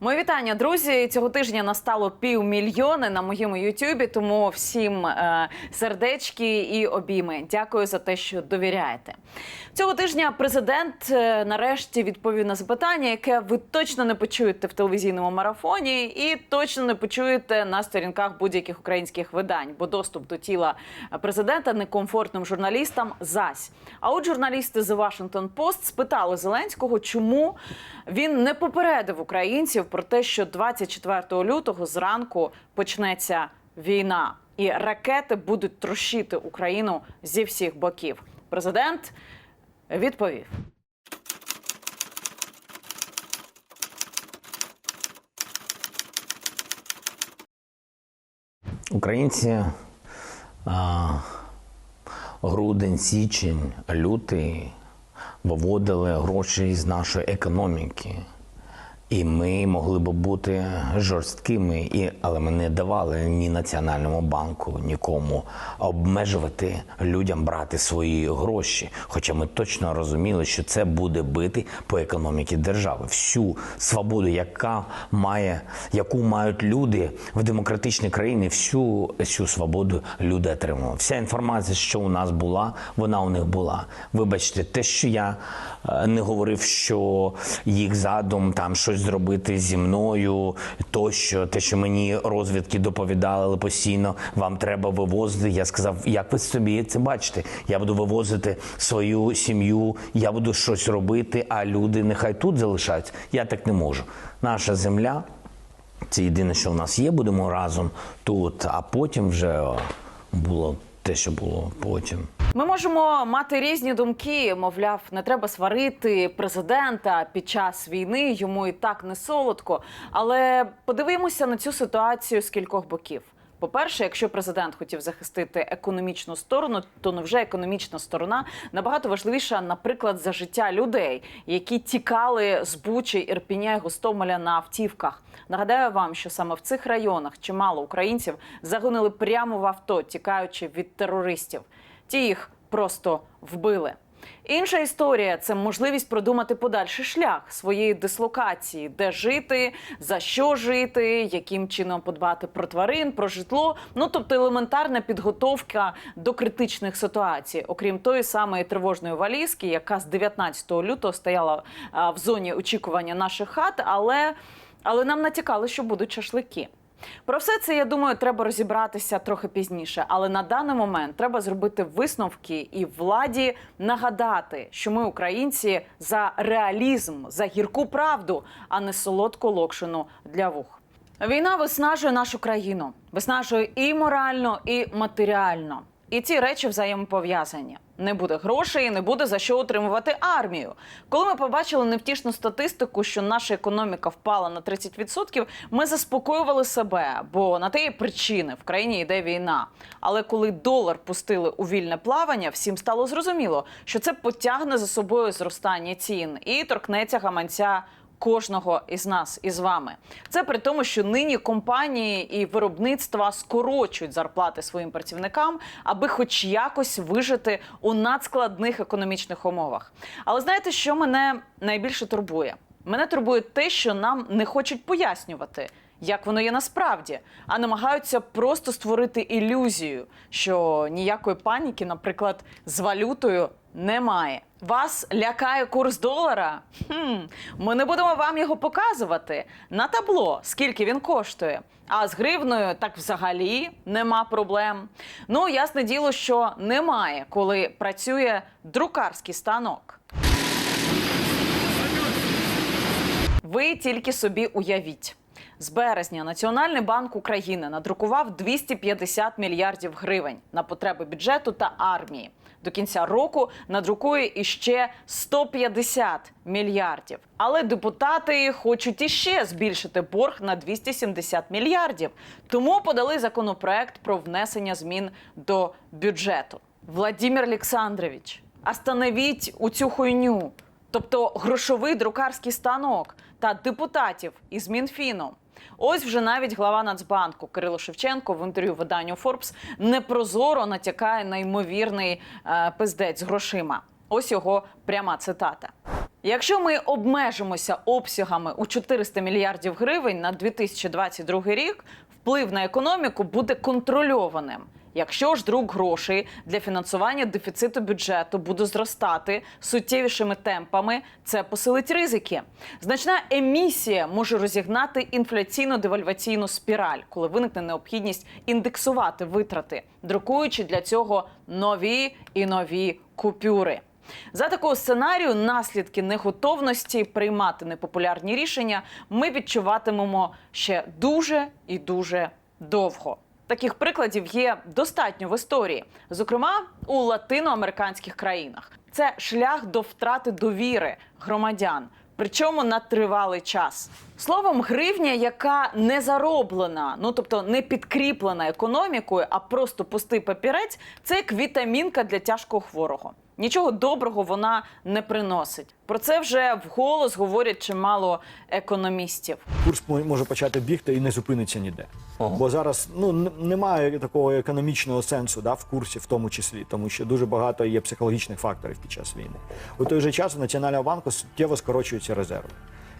Мої вітання, друзі. Цього тижня настало півмільйони на моєму Ютубі. Тому всім е, сердечки і обійми. Дякую за те, що довіряєте. Цього тижня президент е, нарешті відповів на запитання, яке ви точно не почуєте в телевізійному марафоні, і точно не почуєте на сторінках будь-яких українських видань, бо доступ до тіла президента некомфортним журналістам зась. А от журналісти The Washington Post спитали Зеленського, чому він не попередив українців про те, що 24 лютого зранку почнеться війна, і ракети будуть трощити Україну зі всіх боків. Президент відповів. Українці а, грудень, січень, лютий виводили гроші з нашої економіки. І ми могли б бути жорсткими, і, але ми не давали ні Національному банку, нікому обмежувати людям брати свої гроші. Хоча ми точно розуміли, що це буде бити по економіці держави. Всю свободу, яка має, яку мають люди в демократичній країні, всю, всю свободу люди отримали. Вся інформація, що у нас була, вона у них була. Вибачте, те, що я е, не говорив, що їх задум там щось зробити зі мною, тощо, те, що мені розвідки доповідали постійно, вам треба вивозити. Я сказав, як ви собі це бачите? Я буду вивозити свою сім'ю, я буду щось робити, а люди нехай тут залишаються. Я так не можу. Наша земля. Це єдине, що в нас є, будемо разом тут, а потім вже було те, що було потім. Ми можемо мати різні думки. Мовляв, не треба сварити президента під час війни. Йому і так не солодко. Але подивимося на цю ситуацію з кількох боків. По-перше, якщо президент хотів захистити економічну сторону, то невже економічна сторона набагато важливіша, наприклад, за життя людей, які тікали з Бучі, Ірпіня і Гостомеля на автівках. Нагадаю вам, що саме в цих районах чимало українців загинули прямо в авто, тікаючи від терористів. Ті їх просто вбили. Інша історія це можливість продумати подальший шлях своєї дислокації, де жити, за що жити, яким чином подбати про тварин, про житло. Ну тобто елементарна підготовка до критичних ситуацій, окрім тої самої тривожної валізки, яка з 19 лютого стояла в зоні очікування наших хат, але, але нам натякали, що будуть шашлики. Про все це я думаю, треба розібратися трохи пізніше. Але на даний момент треба зробити висновки і владі нагадати, що ми, українці, за реалізм, за гірку правду, а не солодку локшину для вух. Війна виснажує нашу країну, виснажує і морально, і матеріально. І ці речі взаємопов'язані. Не буде грошей, не буде за що утримувати армію. Коли ми побачили невтішну статистику, що наша економіка впала на 30%, ми заспокоювали себе, бо на те є причини в країні йде війна. Але коли долар пустили у вільне плавання, всім стало зрозуміло, що це потягне за собою зростання цін і торкнеться гаманця кожного із нас із вами. Це при тому, що нині компанії і виробництва скорочують зарплати своїм працівникам, аби хоч якось вижити у надскладних економічних умовах. Але знаєте, що мене найбільше турбує? Мене турбує те, що нам не хочуть пояснювати. Як воно є насправді, а намагаються просто створити ілюзію, що ніякої паніки, наприклад, з валютою немає. Вас лякає курс долара? Хм, ми не будемо вам його показувати на табло, скільки він коштує. А з гривною так взагалі нема проблем. Ну, ясне діло, що немає, коли працює друкарський станок. Ви тільки собі уявіть. З березня Національний банк України надрукував 250 мільярдів гривень на потреби бюджету та армії. До кінця року надрукує іще 150 мільярдів. Але депутати хочуть іще збільшити борг на 270 мільярдів. Тому подали законопроект про внесення змін до бюджету. Владимир Олександрович, остановіть у цю хуйню. Тобто грошовий друкарський станок та депутатів із Мінфіном. Ось вже навіть глава Нацбанку Кирило Шевченко в інтерв'ю виданню Форбс непрозоро натякає на ймовірний е, пиздець грошима. Ось його пряма цитата. Якщо ми обмежимося обсягами у 400 мільярдів гривень на 2022 рік, вплив на економіку буде контрольованим. Якщо ж друк грошей для фінансування дефіциту бюджету буде зростати суттєвішими темпами, це посилить ризики. Значна емісія може розігнати інфляційно-девальваційну спіраль, коли виникне необхідність індексувати витрати, друкуючи для цього нові і нові купюри. За такого сценарію наслідки неготовності приймати непопулярні рішення ми відчуватимемо ще дуже і дуже довго. Таких прикладів є достатньо в історії, зокрема у латиноамериканських країнах. Це шлях до втрати довіри громадян, причому на тривалий час. Словом, гривня, яка не зароблена, ну тобто не підкріплена економікою, а просто пустий папірець, це як вітамінка для тяжкого хворого. Нічого доброго вона не приносить. Про це вже вголос говорять чимало економістів. курс може почати бігти і не зупиниться ніде. Бо зараз ну немає такого економічного сенсу да, в курсі, в тому числі, тому що дуже багато є психологічних факторів під час війни. У той же час у Національного банку суттєво скорочуються резерви.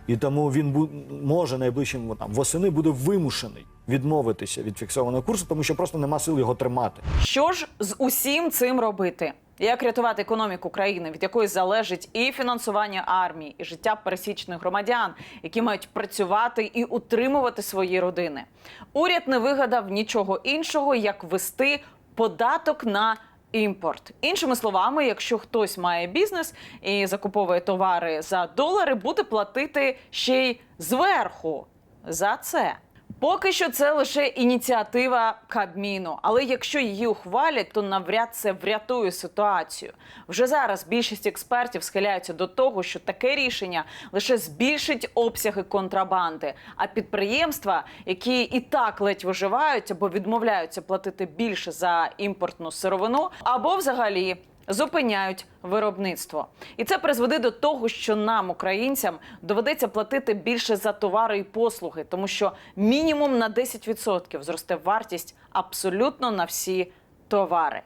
І тому він бу- може найближчим там восени буде вимушений відмовитися від фіксованого курсу, тому що просто нема сил його тримати. Що ж з усім цим робити? Як рятувати економіку країни, від якої залежить і фінансування армії, і життя пересічних громадян, які мають працювати і утримувати свої родини? Уряд не вигадав нічого іншого, як ввести податок на імпорт. Іншими словами, якщо хтось має бізнес і закуповує товари за долари, буде платити ще й зверху за це. Поки що це лише ініціатива Кабміну, але якщо її ухвалять, то навряд це врятує ситуацію. Вже зараз більшість експертів схиляються до того, що таке рішення лише збільшить обсяги контрабанди. А підприємства, які і так ледь виживають або відмовляються платити більше за імпортну сировину, або взагалі зупиняють виробництво. І це призведе до того, що нам, українцям, доведеться платити більше за товари і послуги, тому що мінімум на 10% зросте вартість абсолютно на всі товари.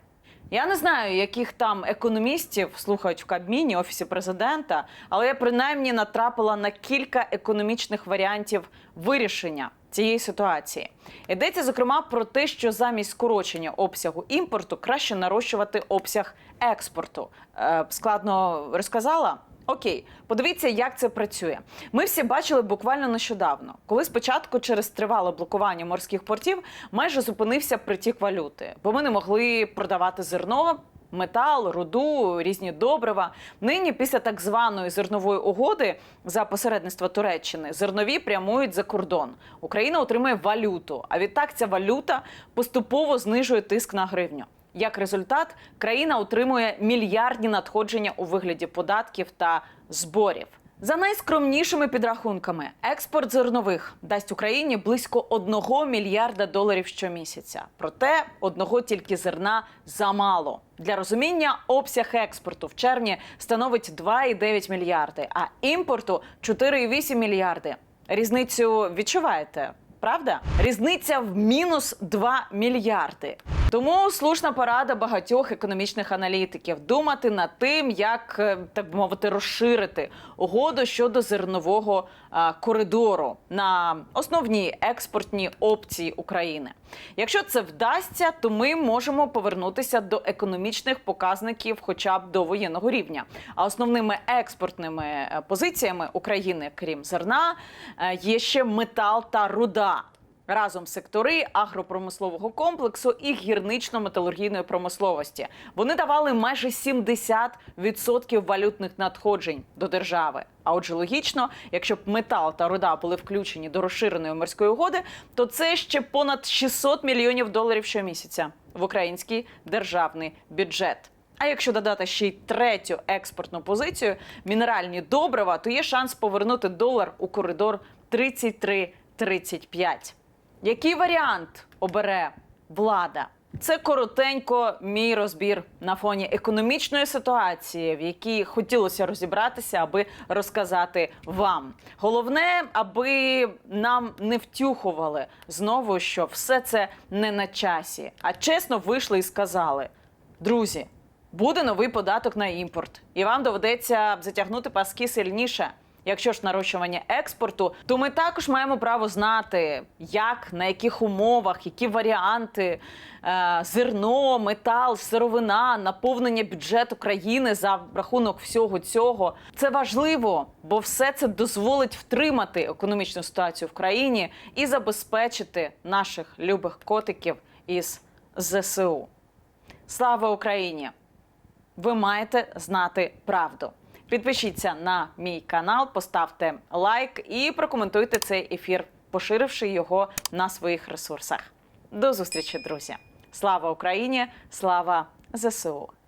Я не знаю, яких там економістів слухають в Кабміні, офісі президента, але я принаймні натрапила на кілька економічних варіантів вирішення цієї ситуації. Йдеться зокрема про те, що замість скорочення обсягу імпорту краще нарощувати обсяг експорту. Е, складно розказала. Окей, подивіться, як це працює. Ми всі бачили буквально нещодавно, коли спочатку через тривале блокування морських портів майже зупинився притік валюти, бо ми не могли продавати зерно. Метал, руду, різні добрива. Нині, після так званої зернової угоди за посередництво Туреччини, зернові прямують за кордон. Україна отримує валюту. А відтак ця валюта поступово знижує тиск на гривню. Як результат, країна отримує мільярдні надходження у вигляді податків та зборів. За найскромнішими підрахунками, експорт зернових дасть Україні близько 1 мільярда доларів щомісяця. Проте одного тільки зерна замало. Для розуміння, обсяг експорту в червні становить 2,9 мільярди, а імпорту 4,8 мільярди. Різницю відчуваєте? Правда? Різниця в мінус 2 мільярди. Тому слушна порада багатьох економічних аналітиків думати над тим, як е, так мовити розширити угоду щодо зернового е, коридору на основні експортні опції України. Якщо це вдасться, то ми можемо повернутися до економічних показників, хоча б до воєнного рівня. А основними експортними е, позиціями України, крім зерна, є ще метал та руда. Разом сектори агропромислового комплексу і гірнично-металургійної промисловості. Вони давали майже 70% валютних надходжень до держави. А отже, логічно, якщо б метал та руда були включені до розширеної морської угоди, то це ще понад 600 мільйонів доларів щомісяця в український державний бюджет. А якщо додати ще й третю експортну позицію мінеральні добрива, то є шанс повернути долар у коридор 33-35. Який варіант обере влада? Це коротенько мій розбір на фоні економічної ситуації, в якій хотілося розібратися, аби розказати вам. Головне, аби нам не втюхували знову, що все це не на часі, а чесно вийшли і сказали: друзі, буде новий податок на імпорт, і вам доведеться затягнути паски сильніше. Якщо ж нарощування експорту, то ми також маємо право знати, як на яких умовах, які варіанти е, зерно, метал, сировина, наповнення бюджету країни за рахунок всього цього. Це важливо, бо все це дозволить втримати економічну ситуацію в країні і забезпечити наших любих котиків із ЗСУ. Слава Україні! Ви маєте знати правду. Підпишіться на мій канал, поставте лайк і прокоментуйте цей ефір, поширивши його на своїх ресурсах. До зустрічі, друзі! Слава Україні! Слава ЗСУ!